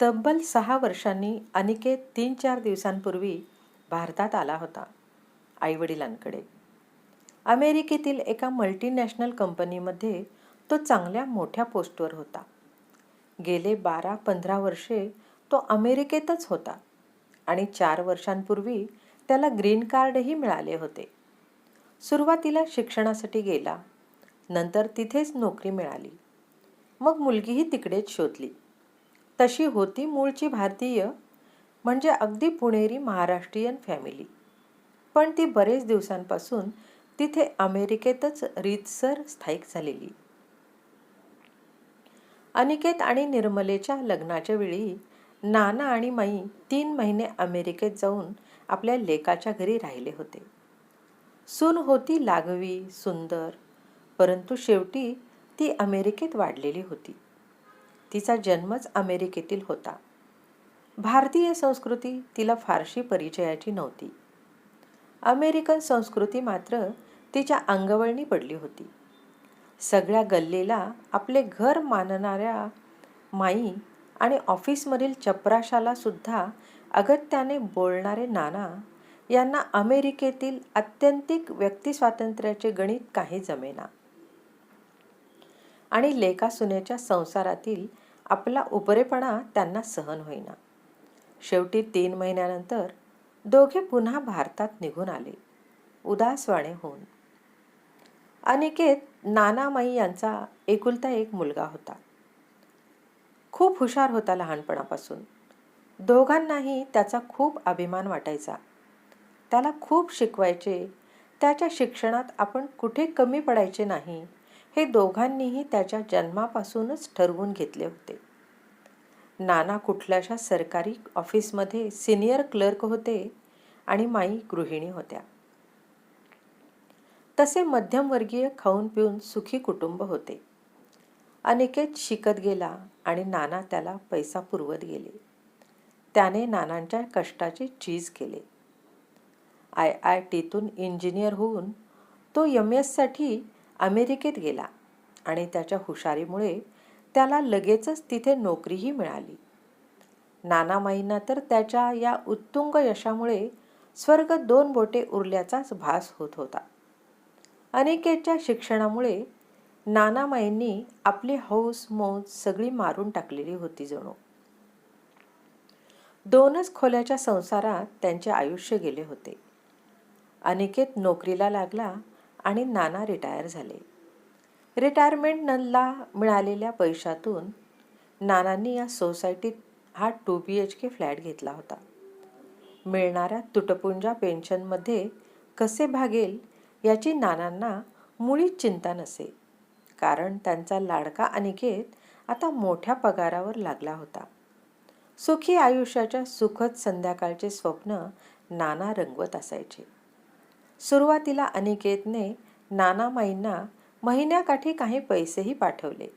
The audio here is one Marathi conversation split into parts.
तब्बल सहा वर्षांनी अनिकेत तीन चार दिवसांपूर्वी भारतात आला होता आईवडिलांकडे. अमेरिकेतील एका मल्टीनॅशनल कंपनीमध्ये तो चांगल्या मोठ्या पोस्टवर होता. गेले बारा पंधरा वर्षे तो अमेरिकेतच होता आणि चार वर्षांपूर्वी त्याला ग्रीन कार्डही मिळाले होते. सुरुवातीला शिक्षणासाठी गेला नंतर तिथेच नोकरी मिळाली. मग मुलगीही तिकडेच शोधली. तशी होती मूळची भारतीय म्हणजे अगदी पुणेरी महाराष्ट्रीयन फॅमिली पण ती बरेच दिवसांपासून तिथे अमेरिकेतच रीतसर स्थायिक झालेली. अनिकेत आणि निर्मलेच्या लग्नाच्या वेळी नाना आणि माई तीन महिने अमेरिकेत जाऊन आपल्या लेकाच्या घरी राहिले होते. सून होती लागवी सुंदर परंतु शेवटी ती अमेरिकेत वाढलेली होती. तिचा जन्मच अमेरिकेतील होता. भारतीय संस्कृती तिला फारशी परिचयाची नव्हती. अमेरिकन संस्कृती मात्र तिच्या अंगवळणी पडली होती. सगळ्या गल्लीला आपले घर मानणाऱ्या माई आणि ऑफिसमधील चपराशाला सुद्धा अगत्याने बोलणारे नाना यांना अमेरिकेतील अत्यंतिक व्यक्तिस्वातंत्र्याचे गणित काही जमेना. आणि लेका सुनेच्या संसारातील आपला उपरेपणा त्यांना सहन होईना. शेवटी तीन महिन्यानंतर दोघे पुन्हा भारतात निघून आले उदासवाणे होऊन. अनिकेत नानामाई यांचा एकुलता एक मुलगा होता. खूप हुशार होता लहानपणापासून. दोघांनाही त्याचा खूप अभिमान वाटायचा. त्याला खूप शिकवायचे त्याच्या शिक्षणात आपण कुठे कमी पडायचे नाही हे दोघांनीही त्याच्या जन्मापासूनच ठरवून घेतले होते. नाना कुठल्याशा सरकारी ऑफिसमध्ये सिनियर क्लर्क होते आणि माई गृहिणी होत्या. तसे मध्यमवर्गीय खाऊन पिऊन सुखी कुटुंब होते. अनिकेत शिकत गेला आणि नाना त्याला पैसा पुरवत गेले. त्याने नानांच्या कष्टाचे चीज केले. आय आय टीतून इंजिनियर होऊन तो एम एससाठी अमेरिकेत गेला आणि त्याच्या हुशारीमुळे त्याला लगेचच तिथे नोकरीही मिळाली. नानामाईंना तर त्याच्या या उत्तुंग यशामुळे स्वर्ग दोन बोटे उरल्याचाच भास होत होता. अनेकेच्या शिक्षणामुळे नानामाईंनी आपली हौस मौज सगळी मारून टाकलेली होती जणू. दोनच खोल्याच्या संसारात त्यांचे आयुष्य गेले होते. अनिकेत नोकरीला लागला आणि नाना रिटायर झाले. रिटायरमेंटला मिळालेल्या पैशातून नानांनी या सोसायटीत हा two B H K flat घेतला होता. मिळणाऱ्या तुटपुंजा पेन्शनमध्ये कसे भागेल याची नानांना मुळीच चिंता नसे कारण त्यांचा लाडका अनिकेत आता मोठ्या पगारावर लागला होता. सुखी आयुष्याच्या सुखद संध्याकाळचे स्वप्न नाना रंगवत असायचे. सुरुवातीला अनिकेतने नानामाईंना महिन्याकाठी काही पैसेही पाठवले.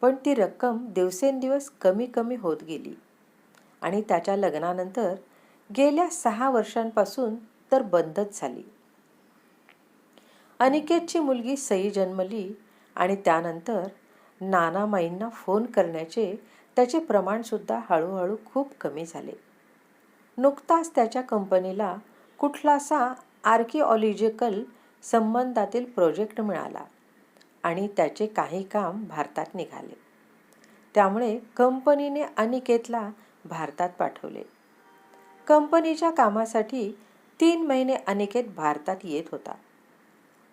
पण ती रक्कम दिवसेंदिवस कमी कमी होत गेली. आणि त्याच्या लग्नानंतर गेल्या सहा वर्षांपासून तर बंदच झाली. अनिकेतची मुलगी सई जन्मली आणि त्यानंतर नानामाईंना फोन करण्याचे त्याचे प्रमाणसुद्धा हळूहळू खूप कमी झाले. नुकताच त्याच्या कंपनीला कुठलासा आर्किओलॉजिकल संबंधातील प्रोजेक्ट मिळाला आणि त्याचे काही काम भारतात निघाले. त्यामुळे कंपनीने अनिकेतला भारतात पाठवले. कंपनीच्या कामासाठी तीन महिने अनिकेत भारतात येत होता.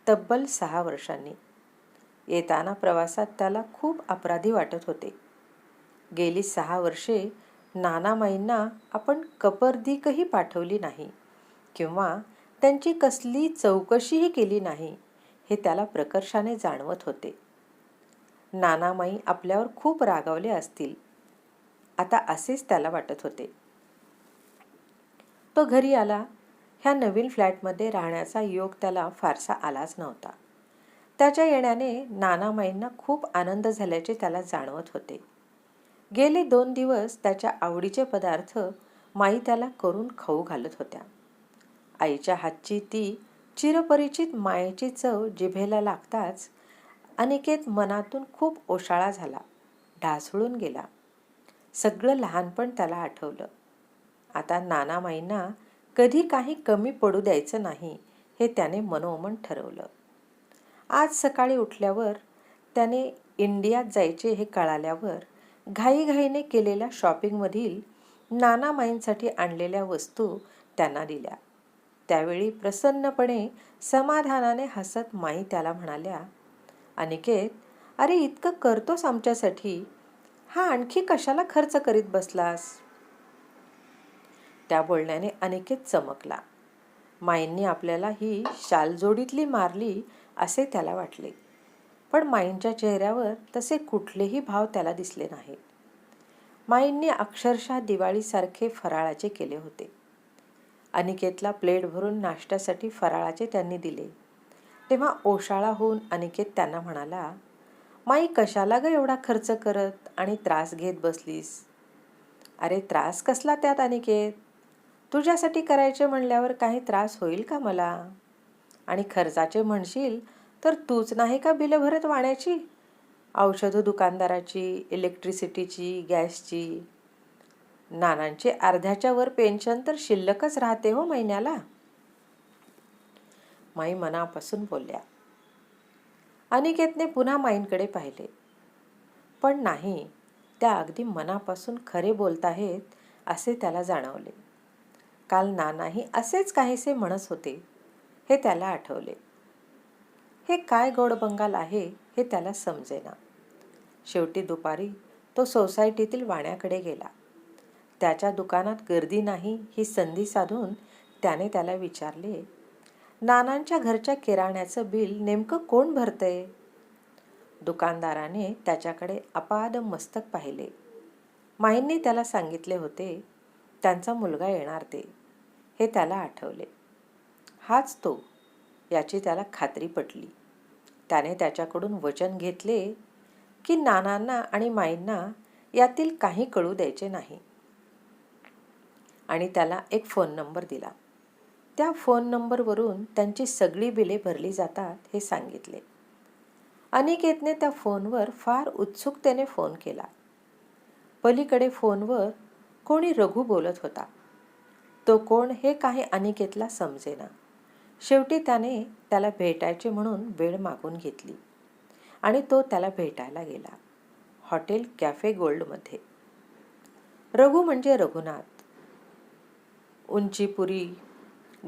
तब्बल सहा वर्षांनी. येताना प्रवासात त्याला खूप अपराधी वाटत होते. गेली सहा वर्षे नानामाईंना आपण कपर्दिकही पाठवली नाही किंवा त्यांची कसली चौकशीही केली नाही हे त्याला प्रकर्षाने जाणवत होते. नानामाई आपल्यावर खूप रागावले असतील. आता असेच त्याला वाटत होते. तो घरी आला. ह्या नवीन फ्लॅटमध्ये राहण्याचा योग त्याला फारसा आलाच नव्हता. त्याच्या येण्याने नानामाईंना खूप आनंद झाल्याचे त्याला जाणवत होते. गेले दोन दिवस त्याच्या आवडीचे पदार्थ माई त्याला करून खाऊ घालत होत्या. आईच्या हातची ती चिरपरिचित मायेची चव जिभेला लागताच अनिकेत मनातून खूप ओशाळा झाला. ढासळून गेला. सगळं लहानपण त्याला आठवलं. आता नानामाईंना कधी काही कमी पडू द्यायचं नाही हे त्याने मनोमन ठरवलं. आज सकाळी उठल्यावर त्याने इंडियात जायचे हे कळाल्यावर घाईघाईने केलेल्या शॉपिंगमधील नानामाईंसाठी आणलेल्या वस्तू त्यांना दिल्या. त्यावेळी प्रसन्नपणे समाधानाने हसत माई त्याला म्हणाल्या अनिकेत अरे इतकं करतोस आमच्यासाठी. हा आणखी कशाला खर्च करीत बसलास? त्या बोलण्याने अनिकेत चमकला. माईंनी आपल्याला ही शालजोडीतली मारली असे त्याला वाटले. पण माईंच्या चेहऱ्यावर तसे कुठलेही भाव त्याला दिसले नाहीत. माईंनी अक्षरशः दिवाळीसारखे फराळाचे केले होते. अनिकेतला प्लेट भरून नाश्त्यासाठी फराळाचे त्यांनी दिले. तेव्हा ओशाळा होऊन अनिकेत त्यांना म्हणाला माई कशाला ग एवढा खर्च करत आणि त्रास घेत बसलीस? अरे त्रास कसला त्यात अनिकेत? तुझ्यासाठी करायचे म्हणल्यावर काही त्रास होईल का मला? आणि खर्चाचे म्हणशील तर तूच नाही का बिलं भरत वाण्याची? औषधं दुकानदाराची इलेक्ट्रिसिटीची गॅसची नानांचे अर्ध्याच्या वर पेन्शन तर शिल्लकच राहते हो महिन्याला. माई मनापासून बोलल्या. अनिकेतने पुन्हा माईंकडे पाहिले. पण नाही त्या अगदी मनापासून खरे बोलत आहेत असे त्याला जाणवले. काल नानाही असेच काहीसे म्हणत होते हे त्याला आठवले. हे काय गोड बंगाल आहे हे त्याला समजेना. शेवटी दुपारी तो सोसायटीतील वाण्याकडे गेला. त्याच्या दुकानात गर्दी नाही ही संधी साधून त्याने त्याला विचारले नानांच्या घरच्या किराण्याचं बिल नेमकं कोण भरतंय? दुकानदाराने त्याच्याकडे अपाद मस्तक पाहिले. माईंनी त्याला सांगितले होते त्यांचा मुलगा येणार ते हे त्याला आठवले. हाच तो याची त्याला खात्री पटली. त्याने त्याच्याकडून वचन घेतले की नानांना आणि माईंना यातील काही कळू द्यायचे नाही. आणि त्याला एक फोन नंबर दिला. त्या फोन नंबरवरून त्यांची सगळी बिले भरली जातात हे सांगितले. अनिकेतने त्या फोनवर फार उत्सुकतेने फोन केला. पलीकडे फोनवर कोणी रघु बोलत होता. तो कोण हे काही अनिकेतला समजेना. शेवटी त्याने त्याला भेटायचे म्हणून वेळ मागून घेतली आणि तो त्याला भेटायला गेला. Hotel cafe गोल्डमध्ये. रघु म्हणजे रघुनाथ. उंचीपुरी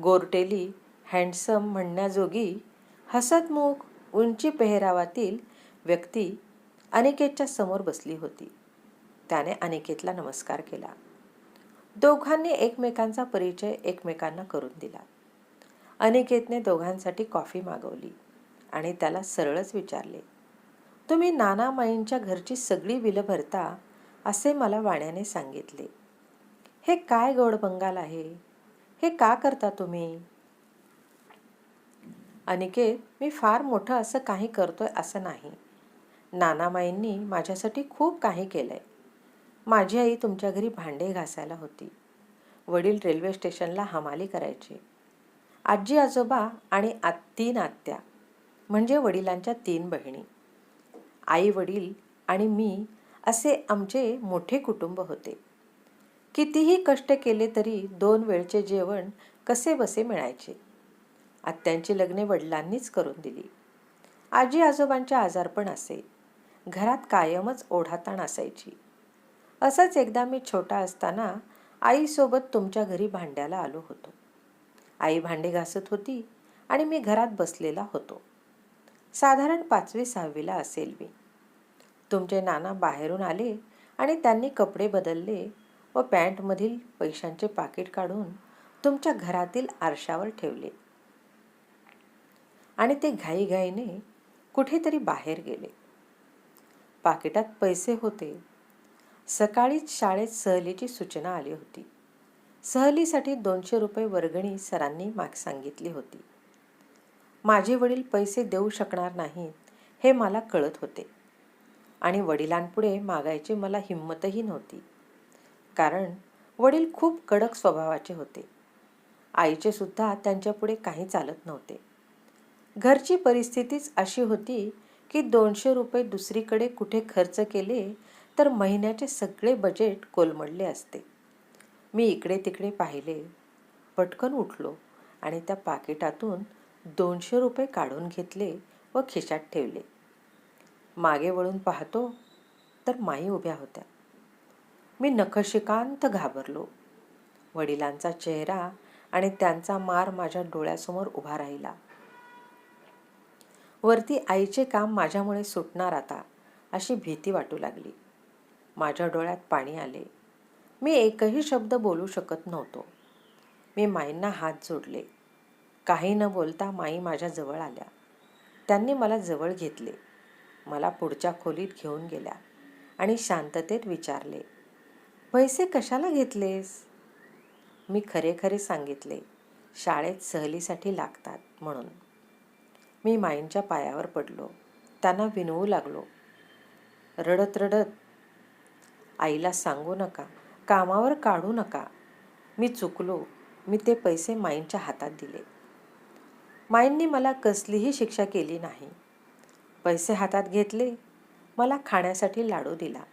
गोरटेली हँडसम म्हणण्याजोगी हसतमुख उंची पेहरावातील व्यक्ती अनिकेतच्या समोर बसली होती. त्याने अनिकेतला नमस्कार केला. दोघांनी एकमेकांचा परिचय एकमेकांना करून दिला. अनिकेतने दोघांसाठी कॉफी मागवली आणि त्याला सरळच विचारले तुम्ही नाना माईंच्या घरची सगळी बिलं भरता असे मला वाण्याने सांगितले. हे काय गोड बंगाल आहे? हे का करता तुम्ही? अनिकेत मी फार मोठं असं काही करतोय असं नाही. नानामाईंनी माझ्यासाठी खूप काही केलं आहे माझी आई तुमच्या घरी भांडे घासायला होती. वडील रेल्वे स्टेशनला हमाली करायचे. आजी आजोबा आणि आ तीन आत्या म्हणजे वडिलांच्या तीन बहिणी. आई वडील आणि मी असे आमचे मोठे कुटुंब होते. कितीही कष्ट केले तरी दोन वेळचे जेवण कसे बसे मिळायचे? आत्यांची लग्ने वडिलांनीच करून दिली. आजी आजोबांचे आजारपण असे. घरात कायमच ओढाताण असायची. असंच एकदा मी छोटा असताना आईसोबत तुमच्या घरी भांड्याला आलो होतो. आई भांडे घासत होती आणि मी घरात बसलेला होतो. साधारण पाचवी सहावीला असेल मी. तुमचे नाना बाहेरून आले आणि त्यांनी कपडे बदलले व पॅन्टमधील पैशांचे पाकिट काढून तुमच्या घरातील आरशावर ठेवले. आणि ते घाईघाईने कुठेतरी बाहेर गेले. पाकिटात पैसे होते. सकाळीच शाळेत सहलीची सूचना आली होती. सहलीसाठी दोनशे रुपये वर्गणी सरांनी माग सांगितली होती. माझे वडील पैसे देऊ शकणार नाहीत हे मला कळत होते. आणि वडिलांपुढे मागायची मला हिंमतही नव्हती. कारण वडील खूप कडक स्वभावाचे होते. आईचे सुद्धा त्यांच्यापुढे काही चालत नव्हते. घरची परिस्थितीच अशी होती की दोनशे रुपये दुसरीकडे कुठे खर्च केले तर महिन्याचे सगळे बजेट कोलमडले असते. मी इकडे तिकडे पाहिले. पटकन उठलो आणि त्या पाकिटातून दोनशे रुपये काढून घेतले व खिशात ठेवले. मागे वळून पाहतो तर माई उभ्या होत्या. मी नखशिकांत घाबरलो. वडिलांचा चेहरा आणि त्यांचा मार माझ्या डोळ्यासमोर उभा राहिला. वरती आईचे काम माझ्यामुळे सुटणार आता अशी भीती वाटू लागली. माझ्या डोळ्यात पाणी आले. मी एकही शब्द बोलू शकत नव्हतो. मी माईंना हात जोडले. काही न बोलता माई माझ्या जवळ आल्या. त्यांनी मला जवळ घेतले. मला पुढच्या खोलीत घेऊन गेल्या आणि शांततेत विचारले पैसे कशाला घेतलेस? मी खरे खरे सांगितले शाळेत सहलीसाठी लागतात म्हणून. मी माईंच्या पायावर पडलो त्यांना विनवू लागलो. रडत रडत आईला सांगू नका कामावर काढू नका. मी चुकलो मी ते पैसे माईंच्या हातात दिले. माईंनी मला कसलीही शिक्षा केली नाही. पैसे हातात घेतले मला खाण्यासाठी लाडू दिला.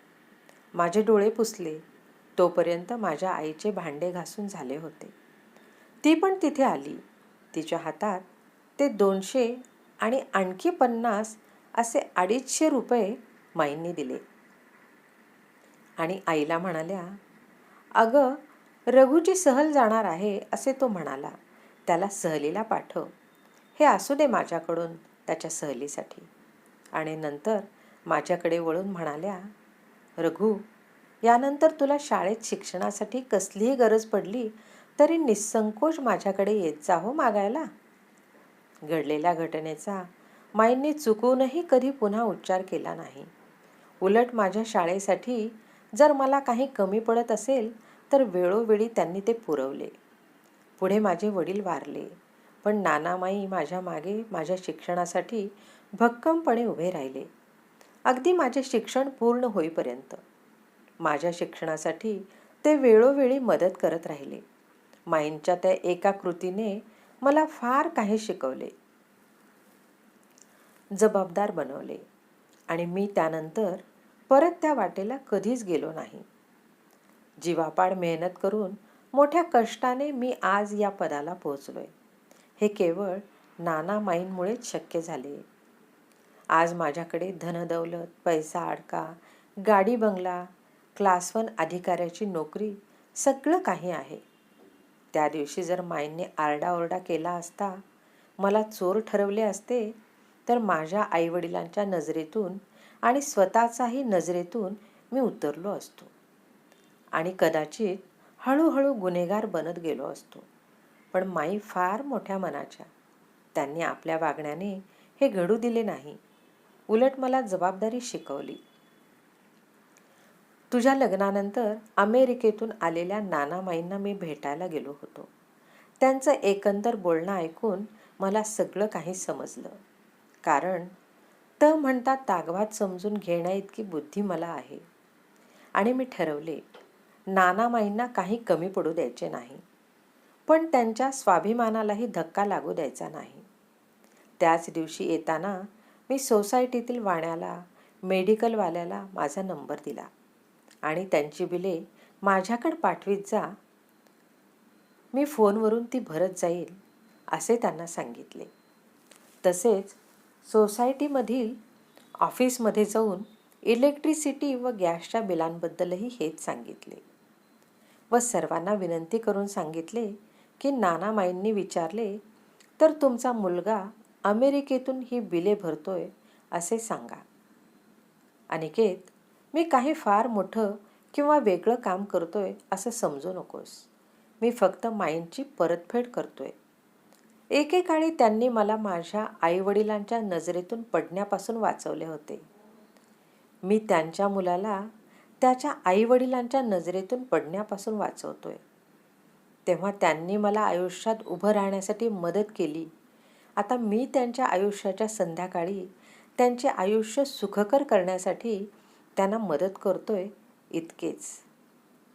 माझे डोळे पुसले तोपर्यंत माझ्या आईचे भांडे घासून झाले होते. ती पण तिथे आली. तिच्या हातात ते दोनशे आणि आणखी पन्नास असे अडीचशे रुपये माईंनी दिले. आणि आईला म्हणाल्या अगं रघुची सहल जाणार आहे असे तो म्हणाला. त्याला सहलीला पाठव हे असू दे माझ्याकडून त्याच्या सहलीसाठी. आणि नंतर माझ्याकडे वळून म्हणाल्या रघु यानंतर तुला शाळेत शिक्षणासाठी कसलीही गरज पडली तरी निसंकोच माझ्याकडे येत जा हो मागायला. घडलेल्या घटनेचा माईंनी चुकूनही कधी पुन्हा उच्चार केला नाही. उलट माझ्या शाळेसाठी जर मला काही कमी पडत असेल तर वेळोवेळी त्यांनी ते पुरवले. पुढे माझे वडील वारले पण नानामाई माझ्या मागे माझ्या शिक्षणासाठी भक्कमपणे उभे राहिले. अगदी माझे शिक्षण पूर्ण होईपर्यंत माझ्या शिक्षणासाठी ते वेळोवेळी मदत करत राहिले. माईंच्या त्या एका कृतीने मला फार काही शिकवले. जबाबदार बनवले आणि मी त्यानंतर परत त्या वाटेला कधीच गेलो नाही. जीवापाड मेहनत करून मोठ्या कष्टाने मी आज या पदाला पोहोचलोय. हे केवळ नाना माईंमुळेच शक्य झाले. आज माझ्याकडे धनदौलत पैसा अडका गाडी बंगला क्लास वन अधिकाऱ्याची नोकरी सगळं काही आहे. त्या दिवशी जर माईंनी आरडाओरडा केला असता मला चोर ठरवले असते तर माझ्या आईवडिलांच्या नजरेतून आणि स्वतःचाही नजरेतून मी उतरलो असतो. आणि कदाचित हळूहळू गुन्हेगार बनत गेलो असतो. पण माई फार मोठ्या मनाच्या. त्यांनी आपल्या वागण्याने हे घडू दिले नाही. उलट मला जबाबदारी शिकवली. तुझ्या लग्नानंतर अमेरिकेतून आलेल्या नानामाईंना मी भेटायला गेलो होतो. त्यांचं एकंदर बोलणं ऐकून मला सगळं काही समजलं. कारण त म्हणतात तागवात समजून घेण्याइतकी बुद्धी मला आहे. आणि मी ठरवले नानामाईंना काही कमी पडू द्यायचे नाही. पण त्यांच्या स्वाभिमानालाही धक्का लागू द्यायचा नाही. त्याच दिवशी येताना मी सोसायटीतील वाण्याला मेडिकलवाल्याला माझा नंबर दिला. आणि त्यांची बिले माझ्याकडे पाठवीत जा. मी फोनवरून ती भरत जाईल असे त्यांना सांगितले. तसेच सोसायटीमधील ऑफिसमध्ये जाऊन इलेक्ट्रिसिटी व गॅसच्या बिलांबद्दलही हेच सांगितले व सर्वांना विनंती करून सांगितले की नानामाईंनी विचारले तर तुमचा मुलगा अमेरिकेतून ही बिले भरतोय असे सांगा. अनिकेत मी काही फार मोठं किंवा वेगळं काम करतोय असं समजू नकोस. मी फक्त माईंडची परतफेड करतोय. एकेकाळी त्यांनी मला माझ्या आईवडिलांच्या नजरेतून पडण्यापासून वाचवले होते. मी त्यांच्या मुलाला त्याच्या आईवडिलांच्या नजरेतून पडण्यापासून वाचवतोय. तेव्हा त्यांनी मला आयुष्यात उभं राहण्यासाठी मदत केली. आता मी त्यांच्या आयुष्याच्या संध्याकाळी त्यांचे आयुष्य सुखकर करण्यासाठी त्यांना मदत करतोय इतकेच.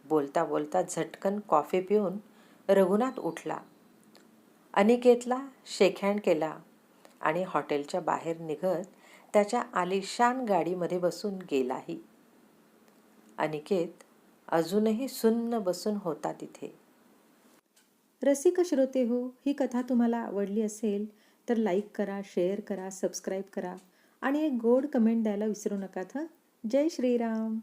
बोलता बोलता झटकन कॉफी पिऊन रघुनाथ उठला. अनिकेतला शेकहँड केला आणि हॉटेलच्या बाहेर निघत त्याच्या आलिशान गाडीमध्ये बसून गेलाही. अनिकेत अजूनही सुन्न बसून होता तिथे. रसिक श्रोते हो ही कथा तुम्हाला आवडली असेल तर लाईक करा शेअर करा सबस्क्राईब करा आणि एक गोड कमेंट द्यायला विसरू नका हं? जय श्रीराम.